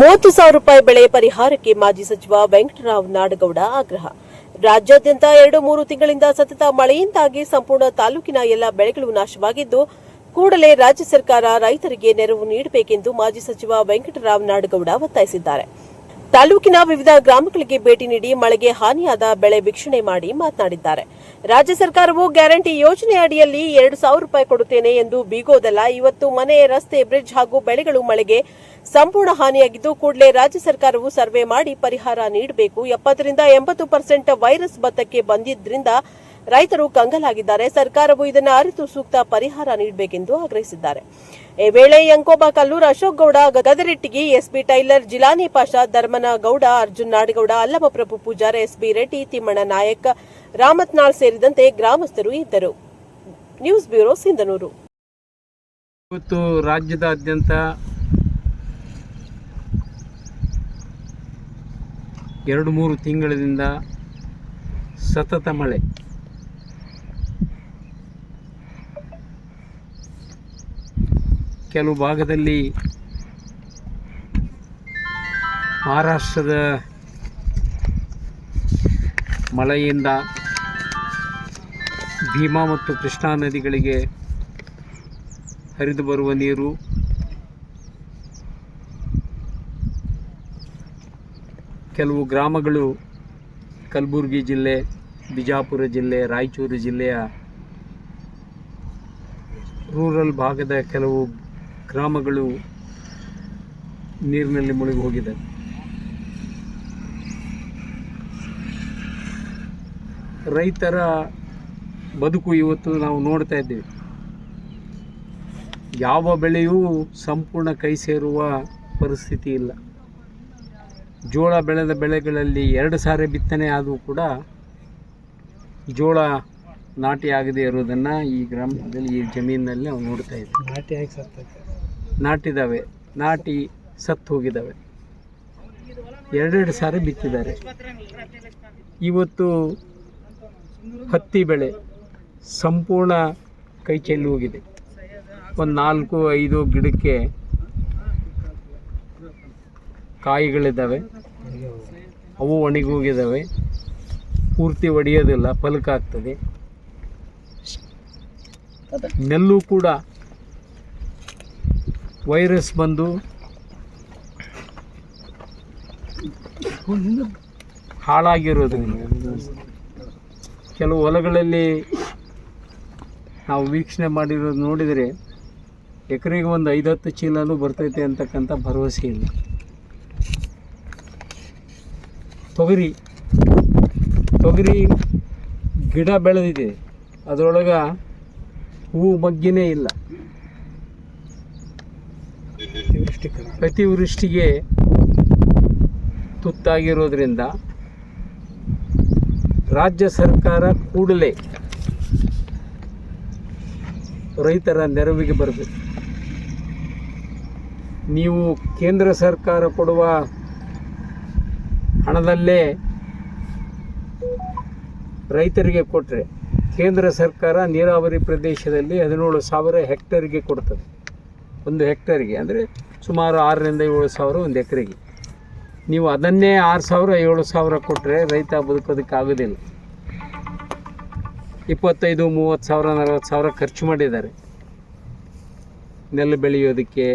ಮೂವತ್ತು ಸಾವಿರ ರೂಪಾಯಿ ಬೆಳೆ ಪರಿಹಾರಕ್ಕೆ ಮಾಜಿ ಸಚಿವ ವೆಂಕಟರಾವ್ ನಾಡಗೌಡ ಆಗ್ರಹ. ರಾಜ್ಯಾದ್ಯಂತ ಎರಡು ಮೂರು ತಿಂಗಳಿಂದ ಸತತ ಮಳೆಯಿಂದಾಗಿ ಸಂಪೂರ್ಣ ತಾಲೂಕಿನ ಎಲ್ಲ ಬೆಳೆಗಳು ನಾಶವಾಗಿದ್ದು, ಕೂಡಲೇ ರಾಜ್ಯ ಸರ್ಕಾರ ರೈತರಿಗೆ ನೆರವು ನೀಡಬೇಕೆಂದು ಮಾಜಿ ಸಚಿವ ವೆಂಕಟರಾವ್ ನಾಡಗೌಡ ಒತ್ತಾಯಿಸಿದ್ದಾರೆ. ತಾಲೂಕಿನ ವಿವಿಧ ಗ್ರಾಮಗಳಿಗೆ ಭೇಟಿ ನೀಡಿ ಮಳೆಗೆ ಹಾನಿಯಾದ ಬೆಳೆ ವೀಕ್ಷಣೆ ಮಾಡಿ ಮಾತನಾಡಿದ್ದಾರೆ. ರಾಜ್ಯ ಸರ್ಕಾರವು ಗ್ಯಾರಂಟಿ ಯೋಜನೆ ಅಡಿಯಲ್ಲಿ ಎರಡು ಸಾವಿರ ರೂಪಾಯಿ ಕೊಡುತ್ತೇನೆ ಎಂದು ಬೀಗೋದಲ್ಲ, ಇವತ್ತು ಮನೆ, ರಸ್ತೆ, ಬ್ರಿಡ್ಜ್ ಹಾಗೂ ಬೆಳೆಗಳು ಮಳೆಗೆ ಸಂಪೂರ್ಣ ಹಾನಿಯಾಗಿದ್ದು, ಕೂಡಲೇ ರಾಜ್ಯ ಸರ್ಕಾರವು ಸರ್ವೆ ಮಾಡಿ ಪರಿಹಾರ ನೀಡಬೇಕು. ಎಪ್ಪತ್ತರಿಂದ ಎಂಬತ್ತು ಪರ್ಸೆಂಟ್ ವೈರಸ್ ಭತ್ತಕ್ಕೆ ಬಂದಿದ್ದರಿಂದ ರೈತರು ಕಂಗಲಾಗಿದ್ದಾರೆ. ಸರ್ಕಾರವು ಇದನ್ನು ಅರಿತು ಸೂಕ್ತ ಪರಿಹಾರ ನೀಡಬೇಕೆಂದು ಆಗ್ರಹಿಸಿದ್ದಾರೆ. ಈ ವೇಳೆ Yankoba Kalluru Ashok Gowda Gadarittigi SB tailor Jilani Pasha Dharmana Gowda Arjun Nadagowda Allamaprabhu Pujara, SB Reddy, Thimmanna Nayak, Ramatnal ಸೇರಿದಂತೆ ಗ್ರಾಮಸ್ಥರು ಇದ್ದರು. News bureau Sindhanur. ಇವತ್ತು ರಾಜ್ಯದಾದ್ಯಂತ ಎರಡು ಮೂರು ತಿಂಗಳಿಂದ ಸತತ ಮಳೆ. ಕೆಲವು ಭಾಗದಲ್ಲಿ ಮಹಾರಾಷ್ಟ್ರದ ಮಳೆಯಿಂದ ಭೀಮಾ ಮತ್ತು ಕೃಷ್ಣಾ ನದಿಗಳಿಗೆ ಹರಿದು ಬರುವ ನೀರು ಕೆಲವು ಗ್ರಾಮಗಳು ಕಲಬುರಗಿ ಜಿಲ್ಲೆ, ಬಿಜಾಪುರ ಜಿಲ್ಲೆ, ರಾಯಚೂರು ಜಿಲ್ಲೆಯ ರೂರಲ್ ಭಾಗದ ಕೆಲವು ಗ್ರಾಮಗಳು ನೀರಿನಲ್ಲಿ ಮುಳುಗಿ ಹೋಗಿದೆ. ರೈತರ ಬದುಕು ಇವತ್ತು ನಾವು ನೋಡ್ತಾ ಇದ್ದೀವಿ. ಯಾವ ಬೆಳೆಯೂ ಸಂಪೂರ್ಣ ಕೈ ಸೇರುವ ಪರಿಸ್ಥಿತಿ ಇಲ್ಲ. ಜೋಳ ಬೆಳೆದ ಬೆಳೆಗಳಲ್ಲಿ ಎರಡು ಸಾರಿ ಬಿತ್ತನೆ ಆದರೂ ಕೂಡ ಜೋಳ ನಾಟಿ ಆಗದೇ ಇರೋದನ್ನು ಈ ಗ್ರಾಮದಲ್ಲಿ, ಈ ಜಮೀನಿನಲ್ಲಿ ನಾವು ನೋಡ್ತಾ ಇದ್ದೀವಿ. ನಾಟಿ ಆಗಿ ಸತ್ತೈತೆ ನಾಟಿದ್ದಾವೆ ನಾಟಿ ಸತ್ತು ಹೋಗಿದ್ದಾವೆ ಎರಡೆರಡು ಸಾರಿ ಬಿತ್ತಿದ್ದಾರೆ. ಇವತ್ತು ಹತ್ತಿ ಬೆಳೆ ಸಂಪೂರ್ಣ ಕೈ ಚೆಲ್ಲಿ ಹೋಗಿದೆ. ಒಂದು ನಾಲ್ಕು, ಐದು ಗಿಡಕ್ಕೆ ಕಾಯಿಗಳಿದ್ದಾವೆ ಅವು ಒಣಗಿ ಹೋಗಿದ್ದಾವೆ ಪೂರ್ತಿ ಒಡೆಯೋದಿಲ್ಲ, ಫಲಕ ಆಗ್ತದೆ. ನೆಲ್ಲು ಕೂಡ ವೈರಸ್ ಬಂದು ಹಾಳಾಗಿರೋದು ಕೆಲವು ಹೊಲಗಳಲ್ಲಿ ನಾವು ವೀಕ್ಷಣೆ ಮಾಡಿರೋದು ನೋಡಿದರೆ ಎಕರೆಗೆ ಒಂದು ಐದು ಹತ್ತು ಚೀಲನೂ ಬರ್ತೈತೆ ಅಂತಕ್ಕಂಥ ಭರವಸೆ ಇಲ್ಲ. ತೊಗರಿ ತೊಗರಿ ಗಿಡ ಬೆಳೆದಿದೆ. ಅದರೊಳಗೆ ಹೂವು ಮಗ್ಗಿನೇ ಇಲ್ಲ. ಅತಿವೃಷ್ಟಿಗೆ ತುತ್ತಾಗಿರೋದ್ರಿಂದ ರಾಜ್ಯ ಸರ್ಕಾರ ಕೂಡಲೇ ರೈತರ ನೆರವಿಗೆ ಬರಬೇಕು. ನೀವು ಕೇಂದ್ರ ಸರ್ಕಾರ ಕೊಡುವ ಹಣದಲ್ಲೇ ರೈತರಿಗೆ ಕೊಟ್ಟರೆ ಕೇಂದ್ರ ಸರ್ಕಾರ ನೀರಾವರಿ ಪ್ರದೇಶದಲ್ಲಿ ಹದಿನೇಳು ಸಾವಿರ ಹೆಕ್ಟರ್ಗೆ ಕೊಡ್ತದೆ. ಒಂದು ಹೆಕ್ಟರ್ಗೆ ಅಂದರೆ ಸುಮಾರು ಆರರಿಂದ ಏಳು ಸಾವಿರ ಒಂದು ಎಕರೆಗೆ. ನೀವು ಅದನ್ನೇ ಆರು ಸಾವಿರ, ಏಳು ಸಾವಿರ ಕೊಟ್ಟರೆ ರೈತ ಬದುಕೋದಕ್ಕೆ ಆಗೋದಿಲ್ಲ. ಇಪ್ಪತ್ತೈದು, ಮೂವತ್ತು ಸಾವಿರ, ನಲವತ್ತು ಸಾವಿರ ಖರ್ಚು ಮಾಡಿದ್ದಾರೆ. ನೆಲ್ಲು ಬೆಳೆಯೋದಕ್ಕೆ,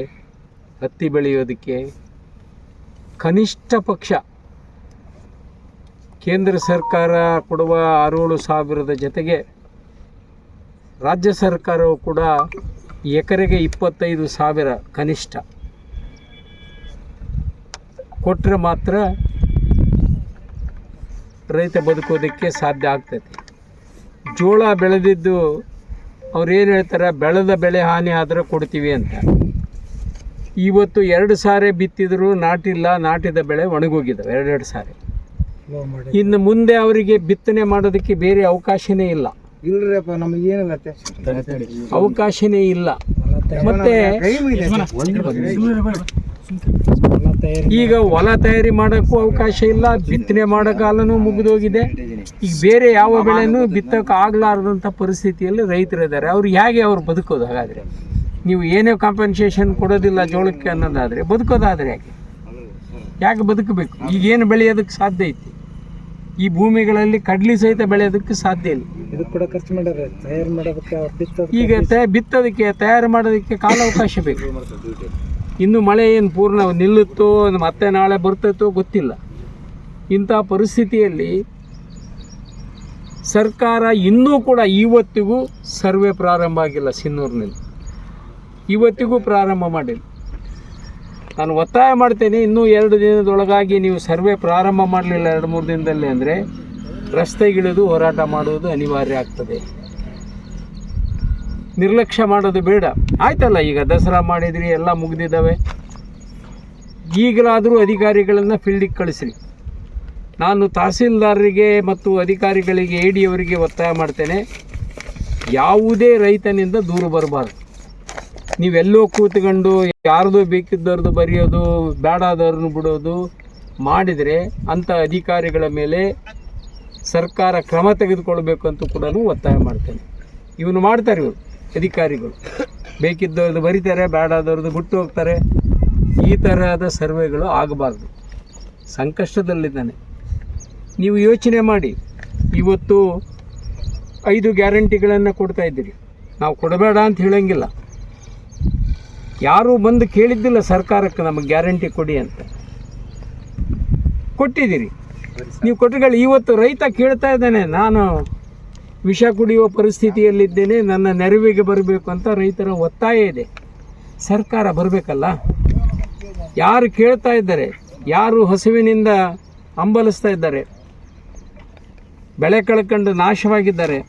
ಹತ್ತಿ ಬೆಳೆಯೋದಕ್ಕೆ ಕನಿಷ್ಠ ಪಕ್ಷ ಕೇಂದ್ರ ಸರ್ಕಾರ ಕೊಡುವ ಆರೇಳು ಸಾವಿರದ ಜೊತೆಗೆ ರಾಜ್ಯ ಸರ್ಕಾರವು ಕೂಡ ಎಕರೆಗೆ ಇಪ್ಪತ್ತೈದು ಸಾವಿರ ಕನಿಷ್ಠ. ಕೊಟ್ಟರೆ ಮಾತ್ರ ರೈತ ಬದುಕೋದಕ್ಕೆ ಸಾಧ್ಯ ಆಗ್ತೈತಿ ಜೋಳ ಬೆಳೆದಿದ್ದು ಅವ್ರು ಏನು ಹೇಳ್ತಾರೆ? ಬೆಳೆದ ಬೆಳೆ ಹಾನಿ ಆದರೆ ಕೊಡ್ತೀವಿ ಅಂತ. ಇವತ್ತು ಎರಡು ಸಾರಿ ಬಿತ್ತಿದ್ರು ನಾಟಿಲ್ಲ ನಾಟಿದ ಬೆಳೆ ಒಣಗೋಗಿದ್ದಾವೆ ಎರಡೆರಡು ಸಾರಿ. ಇನ್ನು ಮುಂದೆ ಅವರಿಗೆ ಬಿತ್ತನೆ ಮಾಡೋದಕ್ಕೆ ಬೇರೆ ಅವಕಾಶನೇ ಇಲ್ಲ. ಇಲ್ರಿಪ್ಪ ನಮಗೆ ಏನಿಲ್ಲ ಅವಕಾಶನೇ ಇಲ್ಲ. ಮತ್ತೆ ಈಗ ಹೊಲ ತಯಾರಿ ಮಾಡೋಕ್ಕೂ ಅವಕಾಶ ಇಲ್ಲ ಬಿತ್ತನೆ ಮಾಡೋ ಕಾಲನೂ ಮುಗಿದೋಗಿದೆ. ಈಗ ಬೇರೆ ಯಾವ ಬೆಳೆನೂ ಬಿತ್ತಕ್ಕೆ ಆಗಲಾರದಂಥ ಪರಿಸ್ಥಿತಿಯಲ್ಲಿ ರೈತರಿದ್ದಾರೆ ಅವ್ರು ಹೇಗೆ ಅವ್ರು ಬದುಕೋದು ಹಾಗಾದರೆ? ನೀವು ಏನೇ ಕಾಂಪನ್ಸೇಷನ್ ಕೊಡೋದಿಲ್ಲ ಜೋಳಕ್ಕೆ ಅನ್ನೋದಾದರೆ ಬದುಕೋದಾದರೆ ಯಾಕೆ? ಯಾಕೆ ಬದುಕಬೇಕು? ಈಗ ಏನು ಬೆಳೆಯೋದಕ್ಕೆ ಸಾಧ್ಯ ಐತಿ? ಈ ಭೂಮಿಗಳಲ್ಲಿ ಕಡ್ಲಿ ಸಹಿತ ಬೆಳೆಯೋದಕ್ಕೆ ಸಾಧ್ಯ ಇಲ್ಲ. ಇದು ಕೂಡ ಖರ್ಚು ಮಾಡ್ಯಾರ ತಯಾರು ಮಾಡೋದಕ್ಕೆ ಅವ್ರು ಈಗ ತ ಬಿತ್ತೋದಕ್ಕೆ ತಯಾರು ಮಾಡೋದಕ್ಕೆ ಕಾಲಾವಕಾಶ ಬೇಕು. ಇನ್ನು ಮಳೆ ಏನು ಪೂರ್ಣ ನಿಲ್ಲುತ್ತೋ ಮತ್ತೆ ನಾಳೆ ಬರ್ತೈತೋ ಗೊತ್ತಿಲ್ಲ. ಇಂಥ ಪರಿಸ್ಥಿತಿಯಲ್ಲಿ ಸರ್ಕಾರ ಇನ್ನೂ ಕೂಡ ಇವತ್ತಿಗೂ ಸರ್ವೆ ಪ್ರಾರಂಭ ಆಗಿಲ್ಲ ಸಿನ್ನೂರಿನಲ್ಲಿ. ಇವತ್ತಿಗೂ ಪ್ರಾರಂಭ ಮಾಡಿಲ್ಲ. ನಾನು ಒತ್ತಾಯ ಮಾಡ್ತೇನೆ, ಇನ್ನೂ ಎರಡು ದಿನದೊಳಗಾಗಿ ನೀವು ಸರ್ವೆ ಪ್ರಾರಂಭ ಮಾಡಲಿಲ್ಲ, ಎರಡು ಮೂರು ದಿನದಲ್ಲಿ ಅಂದರೆ ರಸ್ತೆಗಿಳಿದು ಹೋರಾಟ ಮಾಡುವುದು ಅನಿವಾರ್ಯ ಆಗ್ತದೆ. ನಿರ್ಲಕ್ಷ್ಯ ಮಾಡೋದು ಬೇಡ. ಆಯ್ತಲ್ಲ ಈಗ ದಸರಾ ಮಾಡಿದ್ರಿ, ಎಲ್ಲ ಮುಗಿದಿದ್ದಾವೆ. ಈಗಲಾದರೂ ಅಧಿಕಾರಿಗಳನ್ನು ಫೀಲ್ಡಿಗೆ ಕಳಿಸ್ರಿ. ನಾನು ತಹಸೀಲ್ದಾರರಿಗೆ ಮತ್ತು ಅಧಿಕಾರಿಗಳಿಗೆ ಎ ಡಿ ಅವರಿಗೆ ಒತ್ತಾಯ ಮಾಡ್ತೇನೆ. ಯಾವುದೇ ರೈತನಿಂದ ದೂರ ಬರಬಾರ್ದು. ನೀವೆಲ್ಲೋ ಕೂತ್ಕೊಂಡು ಯಾರ್ದು ಬೇಕಿದ್ದವ್ರದ್ದು ಬರೆಯೋದು ಬೇಡಾದವ್ರನ್ನ ಬಿಡೋದು ಮಾಡಿದರೆ ಅಂಥ ಅಧಿಕಾರಿಗಳ ಮೇಲೆ ಸರ್ಕಾರ ಕ್ರಮ ತೆಗೆದುಕೊಳ್ಬೇಕು ಅಂತ ಕೂಡ ಒತ್ತಾಯ ಮಾಡ್ತೇನೆ. ಇವನು ಮಾಡ್ತಾರೆ ಇವರು. ಅಧಿಕಾರಿಗಳು. ಬೇಕಿದ್ದವ್ರದ್ದು ಬರೀತಾರೆ ಬೇಡಾದವ್ರದ್ದು ಬಿಟ್ಟು ಹೋಗ್ತಾರೆ. ಈ ತರಹದ ಸರ್ವೆಗಳು ಆಗಬಾರ್ದು. ಸಂಕಷ್ಟದಲ್ಲಿದ್ದಾನೆ. ನೀವು ಯೋಚನೆ ಮಾಡಿ. ಇವತ್ತು ಐದು ಗ್ಯಾರಂಟಿಗಳನ್ನು ಕೊಡ್ತಾ ಇದ್ದೀರಿ. ನಾವು ಕೊಡಬೇಡ ಅಂತ ಹೇಳಂಗಿಲ್ಲ. ಯಾರೂ ಬಂದು ಕೇಳಿದ್ದಿಲ್ಲ ಸರ್ಕಾರಕ್ಕೆ ನಮಗೆ ಗ್ಯಾರಂಟಿ ಕೊಡಿ ಅಂತ. ಕೊಟ್ಟಿದ್ದೀರಿ. ನೀವು ಕೊಟ್ಟಗಳು ಇವತ್ತು ರೈತ ಕೇಳ್ತಾ ಇದ್ದಾನೆ, ನಾನು ವಿಷ ಕುಡಿಯುವ ಪರಿಸ್ಥಿತಿಯಲ್ಲಿದ್ದೇನೆ, ನನ್ನ ನೆರವಿಗೆ ಬರಬೇಕು ಅಂತ ರೈತರ ಒತ್ತಾಯ ಇದೆ. ಸರ್ಕಾರ ಬರಬೇಕಲ್ಲ? ಯಾರು ಕೇಳ್ತಾ ಇದ್ದಾರೆ, ಯಾರು ಹಸುವಿನಿಂದ ಹಂಬಲಿಸ್ತಾ ಇದ್ದಾರೆ, ಬೆಳೆ ಕಳ್ಕೊಂಡು ನಾಶವಾಗಿದ್ದಾರೆ,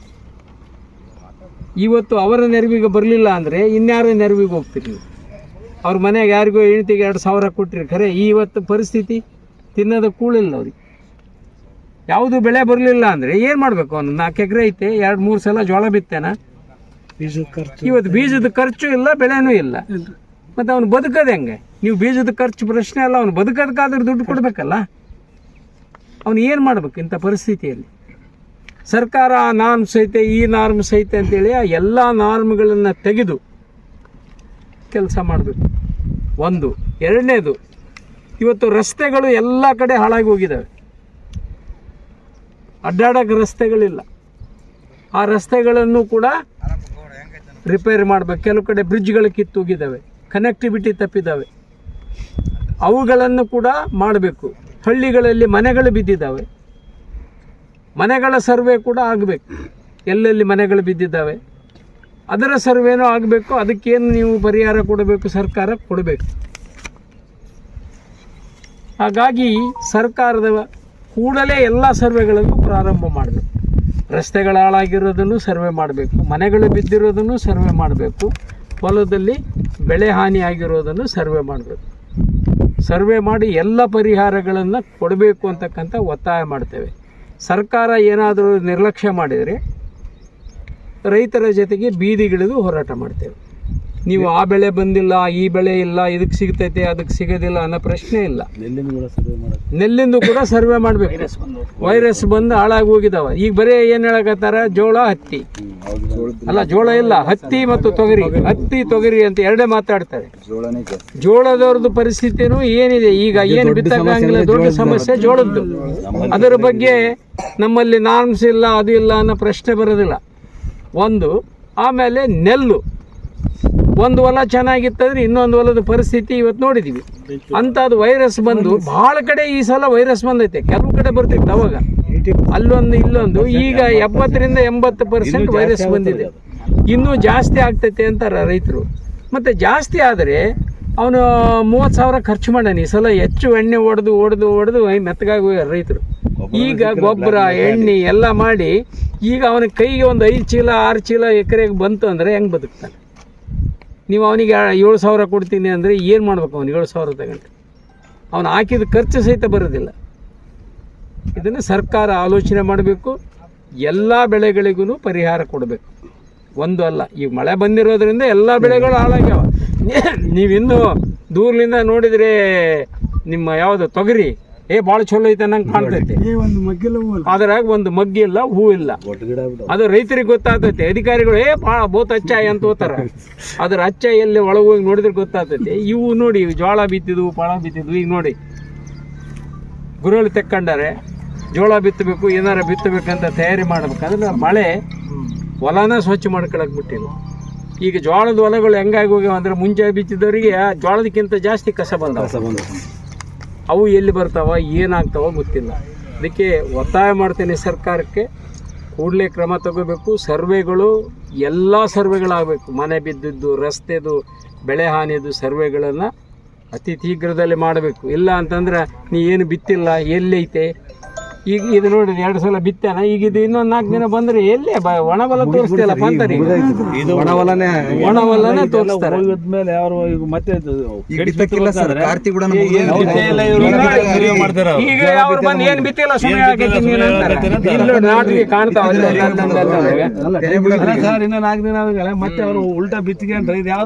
ಇವತ್ತು ಅವರ ನೆರವಿಗೆ ಬರಲಿಲ್ಲ ಅಂದರೆ ಇನ್ಯಾರ ನೆರವಿಗೆ ಹೋಗ್ತೀರಿ ಅವ್ರ ಮನೆಗೆ ಯಾರಿಗೋ ಹೆಣ್ತಿಗೆ ಎರಡು ಸಾವಿರ ಕೊಟ್ಟಿರಿ ಖರೆ ಇವತ್ತು ಪರಿಸ್ಥಿತಿ ತಿನ್ನೋದಕ್ಕೆ ಕೂಳಿಲ್ಲ ಅವ್ರಿಗೆ. ಯಾವುದು ಬೆಳೆ ಬರಲಿಲ್ಲ ಅಂದರೆ ಏನು ಮಾಡಬೇಕು? ಒಂದು ನಾಲ್ಕು ಎಕರೆ ಐತೆ ಎರಡು ಮೂರು ಸಲ ಜೋಳ ಬಿತ್ತೇನ? ಬೀಜದ ಖರ್ಚು ಇವತ್ತು ಬೀಜದ ಖರ್ಚು ಇಲ್ಲ ಬೆಳೆನೂ ಇಲ್ಲ. ಮತ್ತು ಅವನು ಬದುಕೋದು ಹೆಂಗೆ? ನೀವು ಬೀಜದ ಖರ್ಚು ಪ್ರಶ್ನೆ ಅಲ್ಲ ಅವ್ನು ಬದುಕೋದಕ್ಕಾದ್ರೂ ದುಡ್ಡು ಕೊಡಬೇಕಲ್ಲ? ಅವನು ಏನು ಮಾಡ್ಬೇಕು ಇಂಥ ಪರಿಸ್ಥಿತಿಯಲ್ಲಿ? ಸರ್ಕಾರ ಆ ನಾರ್ಮ್ಸ್ ಐತೆ ಈ ನಾರ್ಮ್ ಐತೆ ಅಂತೇಳಿ ಆ ಎಲ್ಲ ನಾರ್ಮ್ಗಳನ್ನು ತೆಗೆದು ಕೆಲಸ ಮಾಡಬೇಕು ಒಂದು. ಎರಡನೇದು ಇವತ್ತು ರಸ್ತೆಗಳು ಎಲ್ಲ ಕಡೆ ಹಾಳಾಗಿ ಹೋಗಿದ್ದಾವೆ ಅಡ್ಡಾಡಕ್ಕೆ ರಸ್ತೆಗಳಿಲ್ಲ. ಆ ರಸ್ತೆಗಳನ್ನು ಕೂಡ ರಿಪೇರಿ ಮಾಡಬೇಕು. ಕೆಲವು ಕಡೆ ಬ್ರಿಡ್ಜ್ಗಳು ಕಿತ್ತೋಗಿದ್ದಾವೆ. ಕನೆಕ್ಟಿವಿಟಿ ತಪ್ಪಿದ್ದಾವೆ. ಅವುಗಳನ್ನು ಕೂಡ ಮಾಡಬೇಕು. ಹಳ್ಳಿಗಳಲ್ಲಿ ಮನೆಗಳು ಬಿದ್ದಿದ್ದಾವೆ. ಮನೆಗಳ ಸರ್ವೆ ಕೂಡ ಆಗಬೇಕು. ಎಲ್ಲೆಲ್ಲಿ ಮನೆಗಳು ಬಿದ್ದಿದ್ದಾವೆ. ಅದರ ಸರ್ವೇನೂ ಆಗಬೇಕು. ಅದಕ್ಕೇನು ನೀವು ಪರಿಹಾರ ಕೊಡಬೇಕು, ಸರ್ಕಾರ ಕೊಡಬೇಕು. ಹಾಗಾಗಿ ಸರ್ಕಾರದ ಕೂಡಲೇ ಎಲ್ಲ ಸರ್ವೆಗಳನ್ನು ಪ್ರಾರಂಭ ಮಾಡಬೇಕು. ರಸ್ತೆಗಳ ಹಾಳಾಗಿರೋದನ್ನು ಸರ್ವೆ ಮಾಡಬೇಕು. ಮನೆಗಳು ಬಿದ್ದಿರೋದನ್ನು ಸರ್ವೆ ಮಾಡಬೇಕು. ಹೊಲದಲ್ಲಿ ಬೆಳೆ ಹಾನಿಯಾಗಿರೋದನ್ನು ಸರ್ವೆ ಮಾಡಬೇಕು. ಸರ್ವೆ ಮಾಡಿ ಎಲ್ಲ ಪರಿಹಾರಗಳನ್ನು ಕೊಡಬೇಕು ಅಂತಕ್ಕಂಥ ಒತ್ತಾಯ ಮಾಡ್ತೇವೆ. ಸರ್ಕಾರ ಏನಾದರೂ ನಿರ್ಲಕ್ಷ್ಯ ಮಾಡಿದರೆ ರೈತರ ಜೊತೆಗೆ ಬೀದಿಗಿಳಿದು ಹೋರಾಟ ಮಾಡ್ತೇವೆ. ನೀವು ಆ ಬೆಳೆ ಬಂದಿಲ್ಲ ಈ ಬೆಳೆ ಇಲ್ಲ ಇದಕ್ಕೆ ಸಿಗ್ತೈತೆ ಅದಕ್ಕೆ ಸಿಗೋದಿಲ್ಲ ಅನ್ನೋ ಪ್ರಶ್ನೆ ಇಲ್ಲ. ನೆಲ್ಲಿಂದು ಕೂಡ ಸರ್ವೆ ಮಾಡಬೇಕು. ವೈರಸ್ ಬಂದು ಹಾಳಾಗಿ ಹೋಗಿದಾವ. ಈಗ ಬರೀ ಏನು ಹೇಳಕತ್ತಾರ? ಜೋಳ ಹತ್ತಿ. ಅಲ್ಲ ಜೋಳ ಇಲ್ಲ ಹತ್ತಿ ಮತ್ತು ತೊಗರಿ. ಹತ್ತಿ ತೊಗರಿ ಅಂತ ಎರಡೇ ಮಾತಾಡ್ತಾರೆ. ಜೋಳದವ್ರದ್ದು ಪರಿಸ್ಥಿತಿನೂ ಏನಿದೆ? ಈಗ ಏನು ಬಿತ್ತಕ್ಕಾಗಿಲ್ಲ ದೊಡ್ಡ ಸಮಸ್ಯೆ ಜೋಳದ್ದು. ಅದರ ಬಗ್ಗೆ ನಮ್ಮಲ್ಲಿ ನಾರ್ಮ್ಸ್ ಇಲ್ಲ ಅದು ಇಲ್ಲ ಅನ್ನೋ ಪ್ರಶ್ನೆ ಬರೋದಿಲ್ಲ. ಒಂದು ಆಮೇಲೆ ನೆಲ್ಲು. ಒಂದು ಹೊಲ ಚೆನ್ನಾಗಿತ್ತಂದ್ರೆ ಇನ್ನೊಂದು ಹೊಲದ ಪರಿಸ್ಥಿತಿ ಇವತ್ತು ನೋಡಿದೀವಿ. ಅಂಥದ್ದು ವೈರಸ್ ಬಂದು ಭಾಳ ಕಡೆ ಈ ಸಲ ವೈರಸ್ ಬಂದೈತೆ. ಕೆಲವು ಕಡೆ ಬರ್ತಿತ್ತು ಅವಾಗ. ಅಲ್ಲೊಂದು ಇಲ್ಲೊಂದು. ಈಗ ಎಪ್ಪತ್ತರಿಂದ ಎಂಬತ್ತು ಪರ್ಸೆಂಟ್ ವೈರಸ್ ಬಂದಿದೆ. ಇನ್ನೂ ಜಾಸ್ತಿ ಆಗ್ತೈತೆ ಅಂತಾರೆ ರೈತರು. ಮತ್ತು ಜಾಸ್ತಿ ಆದರೆ ಅವನು ಮೂವತ್ತು ಸಾವಿರ ಖರ್ಚು ಮಾಡೋಣ ಈ ಸಲ ಹೆಚ್ಚು ಎಣ್ಣೆ ಹೊಡೆದು ಹೊಡೆದು ಹೊಡೆದು ಮೆತ್ತಗಾಗಿ ಹೋಗ್ಯಾರ ರೈತರು. ಈಗ ಗೊಬ್ಬರ ಎಣ್ಣೆ ಎಲ್ಲ ಮಾಡಿ ಈಗ ಅವನ ಕೈಗೆ ಒಂದು ಐದು ಚೀಲ ಆರು ಚೀಲ ಎಕರೆಗೆ ಬಂತು ಅಂದರೆ ಹೆಂಗೆ ಬದುಕ್ತಾನೆ? ನೀವು ಅವನಿಗೆ ಏಳು ಸಾವಿರ ಕೊಡ್ತೀನಿ ಅಂದರೆ ಏನು ಮಾಡ್ಬೇಕು ಅವನು? ಏಳು ಸಾವಿರ ತಗೊಂಡು. ಅವನು ಹಾಕಿದ ಖರ್ಚು ಸಹಿತ ಬರೋದಿಲ್ಲ. ಇದನ್ನು ಸರ್ಕಾರ ಆಲೋಚನೆ ಮಾಡಬೇಕು. ಎಲ್ಲ ಬೆಳೆಗಳಿಗೂ ಪರಿಹಾರ ಕೊಡಬೇಕು. ಒಂದು ಅಲ್ಲ ಈಗ ಮಳೆ ಬಂದಿರೋದ್ರಿಂದ ಎಲ್ಲ ಬೆಳೆಗಳು ಹಾಳಾಗ್ಯಾವ. ನೀವಿನ್ನೂ ದೂರದಿಂದ ನೋಡಿದರೆ ನಿಮ್ಮ ಯಾವುದು ತೊಗರಿ ಏ ಭಾಳ ಚಲೋ ಐತೆ ನಂಗೆ ಕಾಣ್ತೈತಿ. ಅದ್ರಾಗ ಒಂದು ಮಗ್ಗಿ ಇಲ್ಲ ಹೂ ಇಲ್ಲ. ಅದು ರೈತರಿಗೆ ಗೊತ್ತಾಗ್ತೈತೆ. ಅಧಿಕಾರಿಗಳು ಏ ಭಾಳ ಬೋತ್ ಅಚ್ಚಾಯ ಅಂತ ಹೋಗ್ತಾರ ಅದ್ರ ಅಚ್ಚ ಎಲ್ಲಿ ಒಳಗೆ ಹೋಗಿ ನೋಡಿದ್ರೆ ಗೊತ್ತಾಗ್ತೈತಿ. ಇವು ನೋಡಿ ಜೋಳ ಬಿತ್ತಿದ್ವು ಪಾಳ ಬಿತ್ತಿದ್ವು ಈಗ ನೋಡಿ. ಗುರುಗಳು ತೆಕ್ಕೊಂಡಾರೆ ಜೋಳ ಬಿತ್ತಬೇಕು ಏನಾರ ಬಿತ್ತಬೇಕಂತ ತಯಾರಿ ಮಾಡ್ಬೇಕಂದ್ರೆ ಮಳೆ ಹೊಲನ ಸ್ವಚ್ಛ ಮಾಡ್ಕೊಳಕ್ ಬಿಟ್ಟಿಲ್ಲ. ಈಗ ಜೋಳದ ಹೊಲಗಳು ಹೆಂಗಾಗಿ ಹೋಗ್ಯಾವ ಅಂದ್ರೆ ಮುಂಚೆ ಬಿತ್ತಿದವರಿಗೆ ಜೋಳದಕ್ಕಿಂತ ಜಾಸ್ತಿ ಕಸ ಬಂದವ. ಅವು ಎಲ್ಲಿ ಬರ್ತಾವ, ಏನಾಗ್ತಾವ ಗೊತ್ತಿಲ್ಲ. ಅದಕ್ಕೆ ಒತ್ತಾಯ ಮಾಡ್ತೇನೆ ಸರ್ಕಾರಕ್ಕೆ. ಕೂಡಲೇ ಕ್ರಮ ತಗೋಬೇಕು. ಸರ್ವೆಗಳು, ಎಲ್ಲ ಸರ್ವೆಗಳಾಗಬೇಕು. ಮನೆ ಬಿದ್ದಿದ್ದು, ರಸ್ತೆದು, ಬೆಳೆ ಹಾನಿದು ಸರ್ವೆಗಳನ್ನು ಅತಿ ಶೀಘ್ರದಲ್ಲಿ ಮಾಡಬೇಕು. ಇಲ್ಲ ಅಂತಂದ್ರೆ ನೀ ಏನು ಬಿತ್ತಿಲ್ಲ ಎಲ್ಲೈತೆ ಈಗ ಇದು ನೋಡಿ ಎರಡು ಸಲ ಬಿತ್ತಾನ? ಈಗ ಇದು ಇನ್ನೊಂದು ನಾಲ್ಕು ದಿನ ಬಂದ್ರೆ ಎಲ್ಲೇ ಬ ಒಣ ಹೊಲ ತೋರಿಸ್ತಿಲ್ಲ ಬಂತಾರೆ ಒಣವಲನೆ ಒಣ ಹೊಲನೇ ತೋರಿಸ್ತಾರೆ. ಹೋಗಿದ್ಮೇಲೆ ಈಗ ಮತ್ತೆ ಸರ್. ಈಗ ಅವ್ರು. ಬಂದು ಏನ್ ಬಿತ್ತಿಲ್ಲ ಸುಮ್ಮನೆ ಆಗೈತಿ ನೀನು ಅಂತಾರೆ. ಇಲ್ಲ ನಾಟಿಗೆ. ಸರ್ ಇನ್ನ ನಾಲ್ಕು ದಿನ ಆದ್ಮೇಲೆ ಮತ್ತೆ ಅವರು ಉಲ್ಟಾ ಬಿತ್ತಿಗೆ ಇದು ಯಾವ